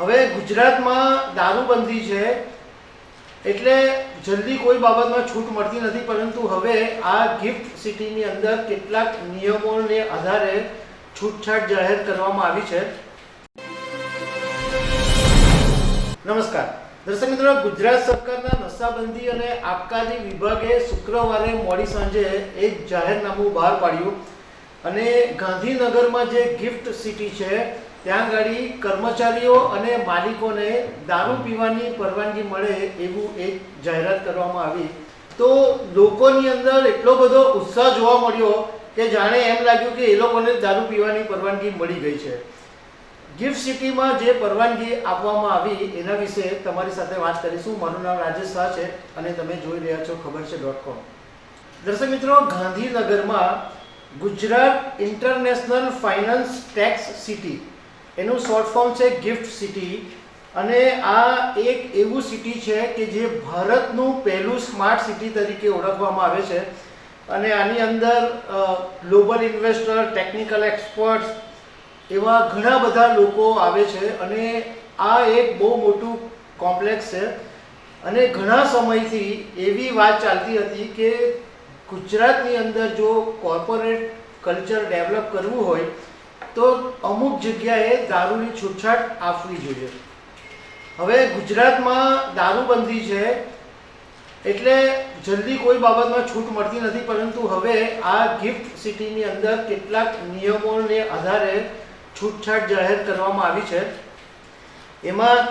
હવે ગુજરાતમાં દારૂબંધી છે, એટલે જલ્દી કોઈ બાબતમાં છૂટ મળતી નથી, પરંતુ હવે આ ગિફ્ટ સિટીની અંદર કેટલાક નિયમોને આધારે છૂટછાટ જાહેર કરવામાં આવી છે. નમસ્કાર. દર્શક મિત્રો, ગુજરાત સરકારના નશાબંધી અને આબકારી વિભાગે શુક્રવારે મોડી સાંજે એક જાહેરનામું બહાર પાડ્યું. અને ગાંધીનગરમાં જે ગિફ્ટ સિટી છે ત્યાં આગળ કર્મચારીઓ અને માલિકોને દારૂ પીવાની પરવાનગી મળે એવું એક જાહેરાત કરવામાં આવી. તો લોકોની અંદર એટલો બધો ઉત્સાહ જોવા મળ્યો કે જાણે એમ લાગ્યું કે એ લોકોને દારૂ પીવાની પરવાનગી મળી ગઈ છે. ગિફ્ટ સિટીમાં જે પરવાનગી આપવામાં આવી એના વિશે તમારી સાથે વાત કરીશું. મારું નામ રાજેશ શાહ છે અને તમે જોઈ રહ્યા છો ખબર છે ડોટ કોમ. દર્શક મિત્રો, ગાંધીનગરમાં Gujarat international finance tec city એનું શોર્ટ ફોર્મ છે ગિફ્ટ સિટી અને આ એક એવું સિટી છે કે જે ભારતનું પહેલું સ્માર્ટ સિટી તરીકે ઓળખવામાં આવે છે. અને આની અંદર ગ્લોબલ ઇન્વેસ્ટર ટેકનિકલ એક્સપર્ટ્સ એવા ઘણા બધા લોકો આવે છે. અને આ એક બહુ મોટું કોમ્પ્લેક્સ છે. અને ઘણા સમયથી એવી વાત ચાલતી હતી કે ગુજરાતની અંદર જો કોર્પોરેટ કલ્ચર ડેવલપ કરવું હોય તો અમુક જગ્યાએ દારૂની છૂટછાટ આપવી જોઈએ. હવે ગુજરાતમાં દારૂબંધી છે, એટલે જલ્દી કોઈ બાબતમાં છૂટ મળતી નથી, પરંતુ હવે આ ગિફ્ટ સિટીની અંદર કેટલાક નિયમોને આધારે છૂટછાટ જાહેર કરવામાં આવી છે. એમાં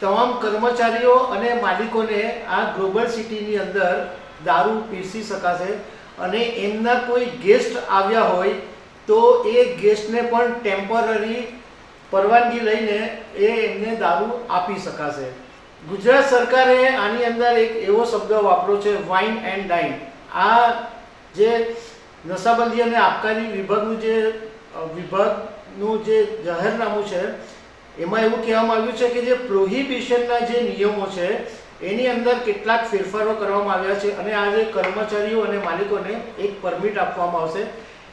તમામ કર્મચારીઓ અને માલિકોને આ ગ્લોબલ સિટીની અંદર દારૂ પીરસી શકાશે અને એમના કોઈ ગેસ્ટ આવ્યા હોય તો એ ગેસ્ટને પણ ટેમ્પરરી પરવાનગી લઈને એ એમને દારૂ આપી શકાશે. ગુજરાત સરકારે આની અંદર એક એવો શબ્દ વાપરો છે વાઇન એન્ડ ડાઇન આ જે નશાબંધી અને આબકારી વિભાગનું જે વિભાગનું જે જાહેરનામું છે, એમાં એવું કહેવામાં આવ્યું છે કે જે પ્રોહિબિશનના જે નિયમો છે, એની અંદર કેટલાક ફેરફારો કરવામાં આવ્યા છે અને આ જે કર્મચારીઓ અને માલિકોને એક પરમિટ આપવામાં આવશે.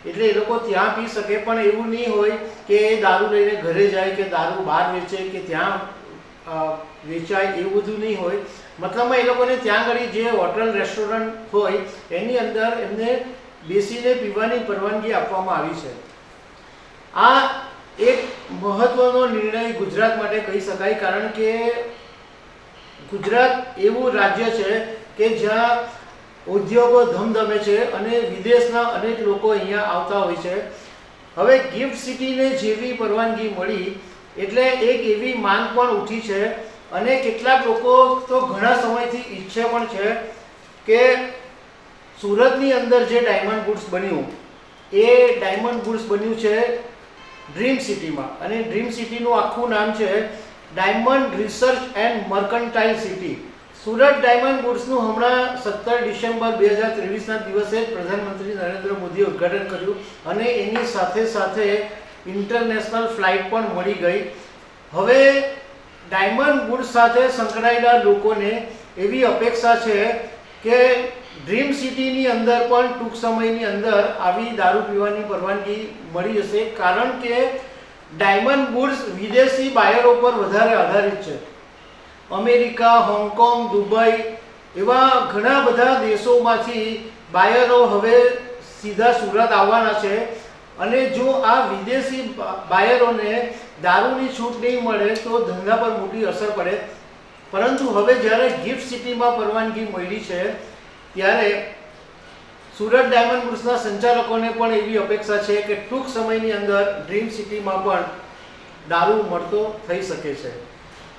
એટલે એ લોકો ત્યાં પી શકે, પણ એવું નહીં હોય કે એ દારૂ લઈને ઘરે જાય, કે દારૂ બહાર વેચે, કે ત્યાં વેચાય, એવું બધું નહીં હોય. મતલબમાં એ લોકોને ત્યાં આગળ જે હોટલ, રેસ્ટોરન્ટ હોય, એની અંદર એમને બેસીને પીવાની પરવાનગી આપવામાં આવી છે. આ એક મહત્વનો નિર્ણય ગુજરાત માટે કહી શકાય, કારણ કે ગુજરાત એવું રાજ્ય છે કે જ્યાં ઉદ્યોગો ધમધમે છે અને વિદેશના અનેક લોકો અહીંયા આવતા હોય છે. હવે ગિફ્ટ સિટીને જેવી પરવાનગી મળી એટલે એક એવી માંગ પણ ઉઠી છે અને કેટલાક લોકો તો ઘણા સમયથી ઈચ્છે પણ છે કે સુરતની અંદર જે ડાયમંડ ગુડ્સ બન્યું, એ ડાયમંડ ગુડ્સ બન્યું છે ડ્રીમ સિટીમાં. અને ડ્રીમ સિટીનું આખું નામ છે diamond research and mercantile city. Surat diamond બુટ્સનું હમણાં સત્તર ડિસેમ્બર બે હજાર ત્રેવીસના દિવસે પ્રધાનમંત્રી નરેન્દ્ર મોદીએ ઉદ્ઘાટન કર્યું અને એની સાથે સાથે ઇન્ટરનેશનલ ફ્લાઇટ પણ મળી ગઈ. હવે ડાયમંડ બુટ્સ સાથે સંકળાયેલા લોકોને એવી અપેક્ષા છે કે ડ્રીમ સિટીની અંદર પણ ટૂંક સમયની અંદર આવી દારૂ પીવાની પરવાનગી મળી જશે, કારણ કે ડાયમંડ બુટ્સ વિદેશી બાયરો પર વધારે આધારિત છે. અમેરિકા, હોંગકોંગ, દુબઈ એવા ઘણા બધા દેશોમાંથી બાયરો હવે સીધા સુરત આવવાના છે. અને જો આ વિદેશી બાયરોને દારૂની છૂટ નહીં મળે તો ધંધા પર મોટી અસર પડે. પરંતુ હવે જ્યારે ગિફ્ટ સિટીમાં પરવાનગી મળી છે, ત્યારે સુરત ડાયમંડ ગુડ્સના સંચાલકોને પણ એવી અપેક્ષા છે કે ટૂંક સમયની અંદર ડ્રીમ સિટીમાં પણ દારૂ મળતો થઈ શકે છે.